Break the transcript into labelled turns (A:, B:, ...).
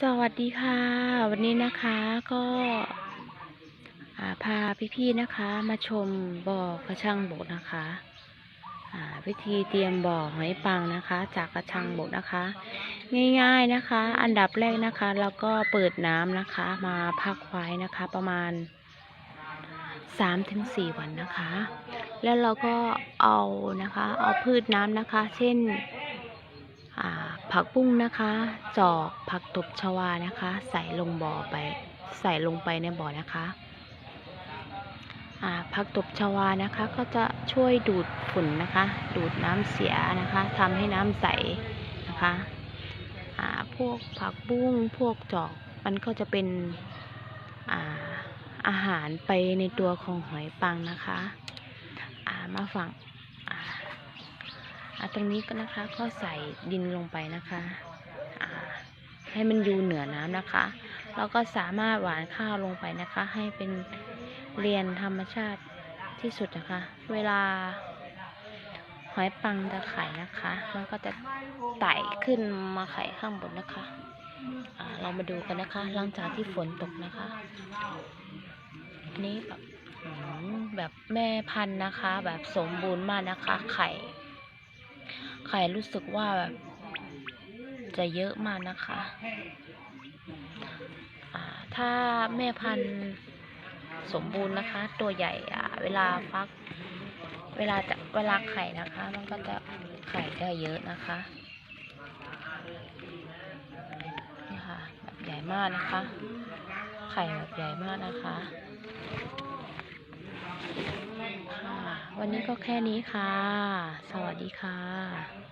A: สวัสดีค่ะ วันนี้นะคะก็าพาพี่ๆนะคะ มาชมบ่อกระชังบกนะคะวิธีเตรียมบ่อหอยปังนะคะ จากกระชังบกนะคะ ง่ายๆนะคะ อันดับแรกนะคะเราก็เปิดน้ำนะคะ มาพักไว้นะคะ ประมาณ3-4วันนะคะ แล้วเราก็เอานะคะ เอาพืชน้ำนะคะ เช่น ผักบุ้งนะคะ จอกผักตบชวานะคะ ใส่ลงบ่อไป ใส่ลงไปในบ่อนะคะผักตบชวานะคะก็จะช่วยดูดฝุ่นนะคะ ดูดน้ำเสียนะคะทำให้น้ำใสนะคะพวกผักบุ้งพวกจอกมันก็จะเป็นอาอาหารไปในตัวของหอยปังนะคะามาฝั่ง ตรงนี้ก็นะคะก็ใส่ดินลงไปนะคะให้มันอยู่เหนือน้ำนะคะเราก็สามารถหวานข้าวลงไปนะคะ ให้เป็นเรียนธรรมชาติที่สุดนะคะ เวลาหอยปังจะไข่นะคะ มันก็จะไต่ขึ้นมาไข่ข้างบนนะคะเรามาดูกันนะคะ หลังจากที่ฝนตกนะคะอันนี้แบบแบบแม่พันธุ์นะคะ แบบสมบูรณ์มากนะคะ ไข่ ไข่รู้สึกว่าแบบจะเยอะมากนะคะถ้าแม่พันธุ์สมบูรณ์นะคะ ตัวใหญ่อะเวลาฟัก เวลาจะเวลาไข่นะคะ มันก็จะไข่ได้เยอะนะคะนี่ค่ะแบบใหญ่มากนะคะ ไข่แบบใหญ่มากนะคะ วันนี้ก็แค่นี้ค่ะ สวัสดีค่ะ